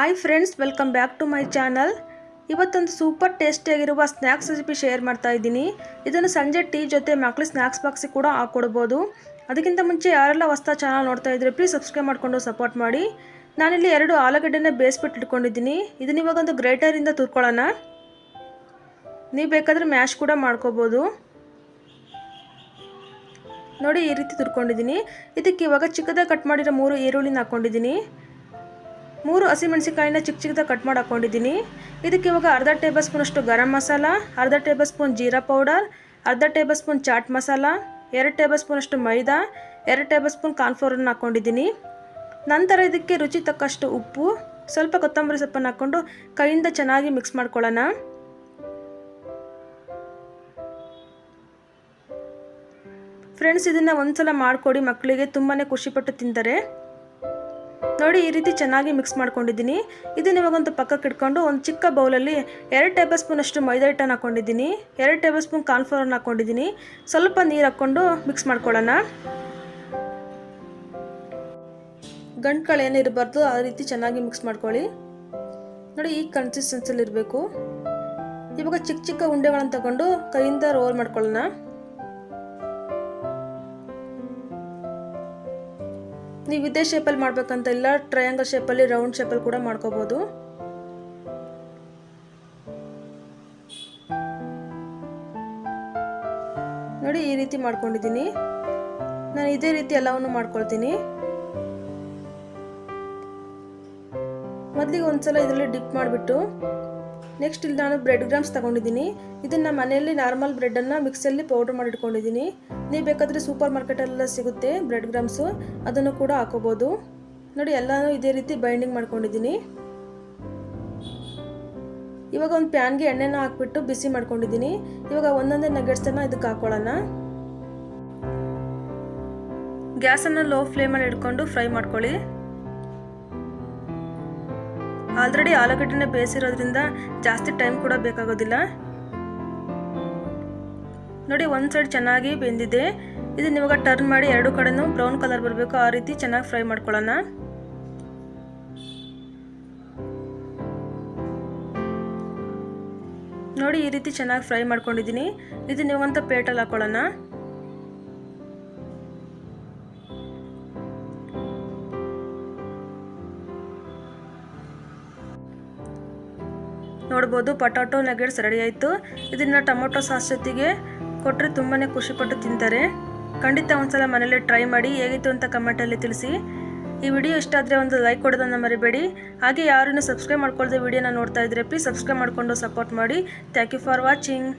Hi friends welcome back to my channel ಇವತ್ತೊಂದು super ಟೇಸ್ಟಿಯಾಗಿರುವ snacks recipe share ಮಾಡ್ತಾ ಇದ್ದೀನಿ. ಇದನ್ನು ಸಂಜೆ ಟೀ ಜೊತೆ ಮಕ್ಕಳು ಸ್ನ್ಯಾಕ್ಸ್ ಬಾಕ್ಸಿಗೆ ಕೂಡ ಹಾಕ್ಕೊಡ್ಬೋದು ಅದಕ್ಕಿಂತ ಮುಂಚೆ ಯಾರೆಲ್ಲ ಹೊಸ್ತಾ ಚಾನಲ್ ನೋಡ್ತಾ ಇದ್ರೆ ಪ್ಲೀಸ್ ಸಬ್ಸ್ಕ್ರೈಬ್ ಮಾಡಿಕೊಂಡು ಸಪೋರ್ಟ್ ಮಾಡಿ. ನಾನಿಲ್ಲಿ ಎರಡು ಆಲೂಗಡ್ಡೆನ ಬೇಯಿಸ್ಬಿಟ್ಟು ಇಟ್ಕೊಂಡಿದ್ದೀನಿ. ಇದನ್ನ ಇವಾಗ ಒಂದು ಗ್ರೇಟರಿಂದ ತುರ್ಕೊಳ್ಳೋಣ. ನೀವು ಬೇಕಾದರೆ ಮ್ಯಾಶ್ ಕೂಡ ಮಾಡ್ಕೋಬೋದು. ನೋಡಿ ಈ ರೀತಿ ತುರ್ಕೊಂಡಿದ್ದೀನಿ. ಇದಕ್ಕೆ ಇವಾಗ ಚಿಕ್ಕದಾಗಿ ಕಟ್ ಮಾಡಿರೋ ಮೂರು ಈರುಳ್ಳಿನ ಹಾಕ್ಕೊಂಡಿದ್ದೀನಿ ಮೂರು ಹಸಿಮೆಣಸಿಕಾಯಿನ ಚಿಕ್ಕ ಚಿಕ್ಕದಾಗಿ ಕಟ್ ಮಾಡಿ ಹಾಕ್ಕೊಂಡಿದ್ದೀನಿ ಇದಕ್ಕೆ ಇವಾಗ ಅರ್ಧ ಟೇಬಲ್ ಸ್ಪೂನಷ್ಟು ಗರಂ ಮಸಾಲ, ಅರ್ಧ ಟೇಬಲ್ ಸ್ಪೂನ್ ಜೀರಾ ಪೌಡರ್, ಅರ್ಧ ಟೇಬಲ್ ಸ್ಪೂನ್ ಚಾಟ್ ಮಸಾಲ, ಎರಡು ಟೇಬಲ್ ಸ್ಪೂನಷ್ಟು ಮೈದಾ, ಎರಡು ಟೇಬಲ್ ಸ್ಪೂನ್ ಕಾರ್ನ್ಫ್ಲೋರನ್ನು ಹಾಕ್ಕೊಂಡಿದ್ದೀನಿ ನಂತರ ಇದಕ್ಕೆ ರುಚಿ ತಕ್ಕಷ್ಟು ಉಪ್ಪು, ಸ್ವಲ್ಪ ಕೊತ್ತಂಬರಿ ಸೊಪ್ಪನ್ನು ಹಾಕ್ಕೊಂಡು ಕೈಯಿಂದ ಚೆನ್ನಾಗಿ ಮಿಕ್ಸ್ ಮಾಡ್ಕೊಳ್ಳೋಣ. ಫ್ರೆಂಡ್ಸ್ ಇದನ್ನು ಒಂದ್ಸಲ ಮಾಡಿಕೊಡಿ. ಮಕ್ಕಳಿಗೆ ತುಂಬಾ ಖುಷಿಪಟ್ಟು ತಿಂತಾರೆ. ನೋಡಿ ಈ ರೀತಿ ಚೆನ್ನಾಗಿ ಮಿಕ್ಸ್ ಮಾಡ್ಕೊಂಡಿದ್ದೀನಿ. ಇದನ್ನ ಇವಾಗೊಂದು ಪಕ್ಕಕ್ಕೆ ಇಟ್ಕೊಂಡು ಒಂದು ಚಿಕ್ಕ ಬೌಲಲ್ಲಿ ಎರಡು ಟೇಬಲ್ ಸ್ಪೂನ್ ಅಷ್ಟು ಮೈದಾ ಹಿಟ್ಟನ್ನು ಹಾಕ್ಕೊಂಡಿದ್ದೀನಿ ಎರಡು ಟೇಬಲ್ ಸ್ಪೂನ್ ಕಾರ್ನ್ಫ್ಲವರ್ನ ಹಾಕ್ಕೊಂಡಿದ್ದೀನಿ ಸ್ವಲ್ಪ ನೀರು ಹಾಕ್ಕೊಂಡು ಮಿಕ್ಸ್ ಮಾಡ್ಕೊಳ್ಳೋಣ. ಗಂಟ್ಗಳು ಏನಿರಬಾರ್ದು ಆ ರೀತಿ ಚೆನ್ನಾಗಿ ಮಿಕ್ಸ್ ಮಾಡ್ಕೊಳ್ಳಿ. ನೋಡಿ ಈ ಕನ್ಸಿಸ್ಟೆನ್ಸಲ್ಲಿ ಇರಬೇಕು. ಇವಾಗ ಚಿಕ್ಕ ಚಿಕ್ಕ ಉಂಡೆಗಳನ್ನು ತಗೊಂಡು ಕೈಯಿಂದ ರೋಲ್ ಮಾಡ್ಕೊಳ್ಳೋಣ. ನೀವು ಇದೇ ಶೇಪಲ್ಲಿ ಮಾಡಬೇಕಂತ ಇಲ್ಲ ಟ್ರಯಾಂಗಲ್ ಶೇಪಲ್ಲಿ ರೌಂಡ್ ಶೇಪಲ್ಲಿ ಕೂಡ ಮಾಡ್ಕೋಬೋದು. ನೋಡಿ, ಈ ರೀತಿ ಮಾಡ್ಕೊಂಡಿದ್ದೀನಿ. ನಾನು ಇದೇ ರೀತಿ ಎಲ್ಲವನ್ನು ಮಾಡ್ಕೊಳ್ತೀನಿ. ಮೊದಲಿಗೆ ಒಂದ್ಸಲ ಇದರಲ್ಲಿ ಡಿಪ್ ಮಾಡಿಬಿಟ್ಟು ನೆಕ್ಸ್ಟ್ ಇಲ್ಲಿ ನಾನು ಬ್ರೆಡ್ ಗ್ರಾಮ್ಸ್ ತಗೊಂಡಿದ್ದೀನಿ. ಇದನ್ನ ಮನೆಯಲ್ಲಿ ನಾರ್ಮಲ್ ಬ್ರೆಡನ್ನು ಮಿಕ್ಸಲ್ಲಿ ಪೌಡರ್ ಮಾಡಿ ಇಟ್ಕೊಂಡಿದ್ದೀನಿ. ನೀವು ಬೇಕಾದರೆ ಸೂಪರ್ ಮಾರ್ಕೆಟಲ್ಲೆಲ್ಲ ಸಿಗುತ್ತೆ ಬ್ರೆಡ್ ಗ್ರಾಮ್ಸು ಅದನ್ನು ಕೂಡ ಹಾಕೋಬೋದು. ನೋಡಿ, ಎಲ್ಲನೂ ಇದೇ ರೀತಿ ಬೈಂಡಿಂಗ್ ಮಾಡ್ಕೊಂಡಿದ್ದೀನಿ. ಇವಾಗ ಒಂದು ಪ್ಯಾನ್ಗೆ ಎಣ್ಣೆನ ಹಾಕ್ಬಿಟ್ಟು ಬಿಸಿ ಮಾಡ್ಕೊಂಡಿದ್ದೀನಿ. ಇವಾಗ ಒಂದೊಂದೇ ನಗೆಟ್ಸನ್ನು ಇದಕ್ಕೆ ಹಾಕೊಳ್ಳೋಣ. ಗ್ಯಾಸನ್ನು ಲೋ ಫ್ಲೇಮಲ್ಲಿ ಇಟ್ಕೊಂಡು ಫ್ರೈ ಮಾಡ್ಕೊಳ್ಳಿ. ಆಲ್ರೆಡಿ ಆಲೂಗಡ್ಡೆನ ಬೇಯಿಸಿರೋದ್ರಿಂದ ಜಾಸ್ತಿ ಟೈಮ್ ಕೂಡ ಬೇಕಾಗೋದಿಲ್ಲ. ನೋಡಿ, ಒಂದು ಸೈಡ್ ಚೆನ್ನಾಗಿ ಬೆಂದಿದೆ. ಇದನ್ನ ಇವಾಗ ಟರ್ನ್ ಮಾಡಿ ಎರಡು ಕಡೆನೂ ಬ್ರೌನ್ ಕಲರ್ ಬರಬೇಕು. ಆ ರೀತಿ ಚೆನ್ನಾಗಿ ಫ್ರೈ ಮಾಡ್ಕೊಳ್ಳೋಣ. ನೋಡಿ, ಈ ರೀತಿ ಚೆನ್ನಾಗಿ ಫ್ರೈ ಮಾಡ್ಕೊಂಡಿದ್ದೀನಿ. ಇದನ್ನ ಇವಂತ ಪ್ಲೇಟಲ್ಲಿ ಹಾಕೊಳ್ಳೋಣ. ನೋಡ್ಬೋದು, ಪಟಾಟೊ ನಗೆಟ್ಸ್ ರೆಡಿ ಆಯಿತು. ಇದನ್ನು ಟೊಮೊಟೊ ಸಾಸ್ ಜೊತೆಗೆ ಕೊಟ್ಟರೆ ತುಂಬಾ ಖುಷಿಪಟ್ಟು ತಿಂತಾರೆ. ಖಂಡಿತ ಒಂದ್ಸಲ ಮನೇಲಿ ಟ್ರೈ ಮಾಡಿ ಹೇಗಿತ್ತು ಅಂತ ಕಮೆಂಟಲ್ಲಿ ತಿಳಿಸಿ. ಈ ವಿಡಿಯೋ ಇಷ್ಟ ಆದರೆ ಒಂದು ಲೈಕ್ ಕೊಡೋದನ್ನು ಮರಿಬೇಡಿ. ಹಾಗೆ ಯಾರನ್ನು ಸಬ್ಸ್ಕ್ರೈಬ್ ಮಾಡ್ಕೊಳ್ಳದೆ ವಿಡಿಯೋನ ನೋಡ್ತಾ ಇದ್ರೆ ಪ್ಲೀಸ್ ಸಬ್ಸ್ಕ್ರೈಬ್ ಮಾಡಿಕೊಂಡು ಸಪೋರ್ಟ್ ಮಾಡಿ. Thank you for watching